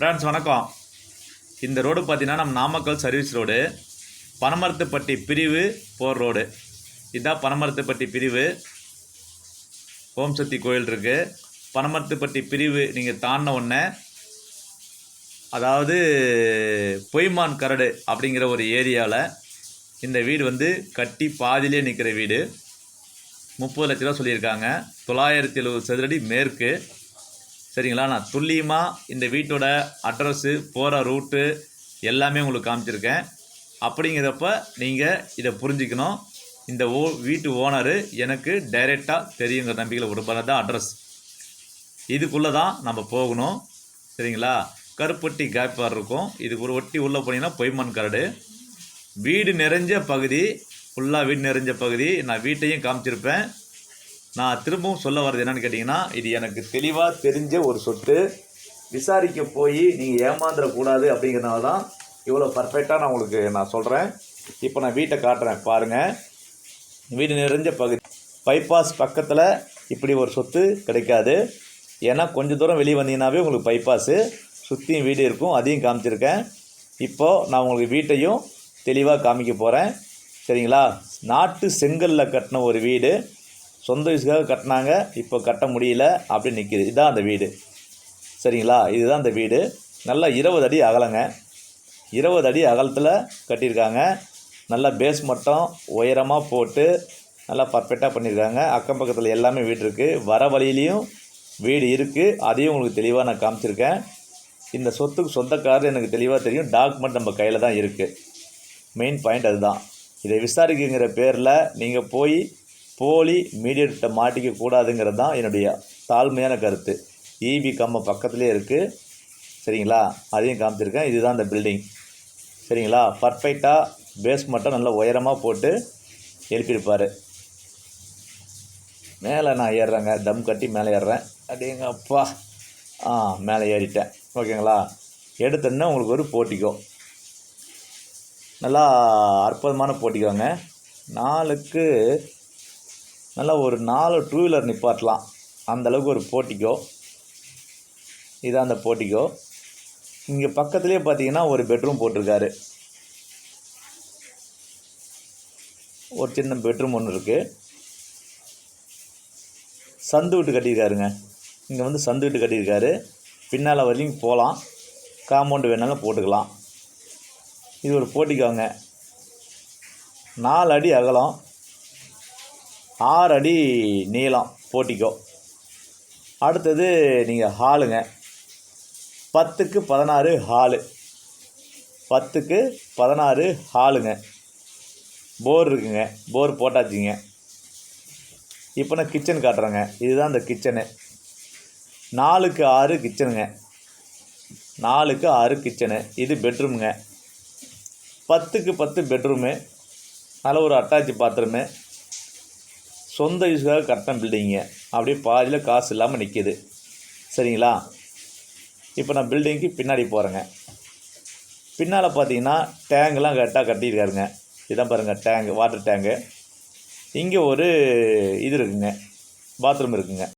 Friends வணக்கம். இந்த road பார்த்தீங்கன்னா நம்ம நாமக்கல் சர்வீஸ் ரோடு. பனமரத்துப்பட்டி பிரிவு போர் ரோடு. இதுதான் பனமரத்துப்பட்டி பிரிவு. ஓம் சக்தி கோயில் இருக்குது பனமரத்துப்பட்டி பிரிவு நீங்கள் தாண்டின உடனே அதாவது பொய்மான் கரடு அப்படிங்கிற ஒரு ஏரியாவில் இந்த வீடு வந்து கட்டி பாதியிலே நிற்கிற வீடு. முப்பது லட்ச ரூபா சொல்லியிருக்காங்க. தொள்ளாயிரத்தி எழுபது சதுரடி மேற்கு. சரிங்களா? நான் துல்லியமாக இந்த வீட்டோட அட்ரஸ்ஸு போகிற ரூட்டு எல்லாமே உங்களுக்கு காமிச்சிருக்கேன். அப்படிங்கிறப்ப நீங்கள் இதை புரிஞ்சுக்கணும். இந்த ஓ வீட்டு ஓனரு எனக்கு டைரெக்டாக தெரியுங்கிற நம்பிக்கையில் கொடுப்பாரு தான் அட்ரஸ் இதுக்குள்ளே தான் நம்ம போகணும். சரிங்களா? கருப்பட்டி கேப்பார் இருக்கும். இதுக்கு ஒரு ஒட்டி உள்ளே போனீங்கன்னா பொய்மன் கரடு வீடு நிறைஞ்ச பகுதி ஃபுல்லாக வீடு நிறைஞ்ச பகுதி நான் வீட்டையும் காமிச்சிருப்பேன். நான் திரும்பவும் சொல்ல வர்றது என்னன்னு கேட்டிங்கன்னா இது எனக்கு தெளிவாக தெரிஞ்ச ஒரு சொத்து விசாரிக்க போய் நீங்கள் ஏமாந்துடக்கூடாது அப்படிங்கிறனால தான் இவ்வளோ பர்ஃபெக்டாக நான் உங்களுக்கு நான் சொல்கிறேன் இப்போ நான் வீட்டை காட்டுறேன் பாருங்கள் வீடு நிறைஞ்ச பகுதி. பைபாஸ் பக்கத்தில் இப்படி ஒரு சொத்து கிடைக்காது. ஏன்னா கொஞ்சம் தூரம் வெளியே வந்தீங்கன்னாவே உங்களுக்கு பைபாஸு சுற்றியும் வீடு இருக்கும் அதையும் காமிச்சிருக்கேன். இப்போது நான் உங்களுக்கு வீட்டையும் தெளிவாக காமிக்க போகிறேன் சரிங்களா? நாட்டு செங்கல்ல கட்டின ஒரு வீடு. சொந்த யூஸுக்காக கட்டினாங்க இப்போ கட்ட முடியல அப்படி நிற்கிது இதுதான் அந்த வீடு. சரிங்களா? இதுதான் அந்த வீடு. நல்லா இருபது அடி அகலங்க. இருபது அடி அகலத்தில் கட்டியிருக்காங்க. நல்லா பேஸ் மட்டும் உயரமாக போட்டு நல்லா பர்ஃபெக்டாக பண்ணியிருக்காங்க. அக்கம் பக்கத்தில் எல்லாமே வீடு இருக்குது வர வழியிலையும் வீடு இருக்குது அதையும் உங்களுக்கு தெளிவாக நான் காமிச்சிருக்கேன். இந்த சொத்துக்கு சொந்தக்காரர் எனக்கு தெளிவாக தெரியும். டாக்குமெண்ட் நம்ம கையில் தான் இருக்குது மெயின் பாயிண்ட் அதுதான். இதை விசாரிக்குங்கிற பேரில் நீங்கள் போய் போலி மீடியட்டை மாட்டிக்க கூடாதுங்கிறது தான் என்னுடைய தாழ்மையான கருத்து. ஈபி கம்ம பக்கத்துலேயே இருக்குது சரிங்களா? அதையும் காமிச்சிருக்கேன். இதுதான் இந்த பில்டிங் சரிங்களா? பர்ஃபெக்டாக பேஸ் மட்டும் நல்லா உயரமாக போட்டு எழுப்பியிருப்பார். மேலே நான் ஏறுறேங்க. தம் கட்டி மேலே ஏறுறேன். அப்படிங்க அப்பா ஆ மேலே ஏறிட்டேன். ஓகேங்களா? எடுத்தோன்னே உங்களுக்கு ஒரு போட்டிக்கோ. நல்லா அற்புதமான போட்டிக்கோங்க. நாளுக்கு நல்லா ஒரு நாலு டூ வீலர் நிப்பாட்டலாம். அந்தளவுக்கு ஒரு போட்டிக்கோ. இதான் அந்த போட்டிக்கோ. இங்கே பக்கத்துலேயே பார்த்தீங்கன்னா ஒரு பெட்ரூம் போட்டிருக்காரு. ஒரு சின்ன பெட்ரூம் ஒன்று இருக்குது சந்து விட்டு கட்டியிருக்காருங்க. இங்கே வந்து சந்து விட்டு கட்டியிருக்காரு. பின்னால் வரையும் போகலாம். காம்பவுண்டு வேணாலும் போட்டுக்கலாம். இது ஒரு போட்டிக்கோங்க. நாலு அடி அகலம். ஆறு அடி நீளம் போட்டிக்கோ. அடுத்தது நீங்கள் ஹாலுங்க. பத்துக்கு பதினாறு ஹாலு. பத்துக்கு பதினாறு ஹாலுங்க. போர் இருக்குங்க. போர் போட்டாச்சுங்க. இப்போ நான் கிச்சன் காட்டுறேங்க. இதுதான் இந்த கிச்சனு நாலுக்கு ஆறு கிச்சனுங்க நாலுக்கு ஆறு கிச்சனு இது பெட்ரூமுங்க பத்துக்கு பத்து பெட்ரூமு நல்ல ஒரு அட்டாச் பாத்ரூமு சொந்த யூஸ்க்காக கட்டின பில்டிங்கு அப்படியே பாதியில் காசு இல்லாமல் நிற்கிது சரிங்களா? இப்போ நான் பில்டிங்க்கு பின்னாடி போகிறேங்க பின்னால் பார்த்தீங்கன்னா டேங்கெலாம் கரெக்டாக கட்டியிருக்காருங்க. இதான் பாருங்கள் டேங்கு வாட்டர் டேங்கு இங்கே ஒரு இது இருக்குங்க. பாத்ரூம் இருக்குங்க.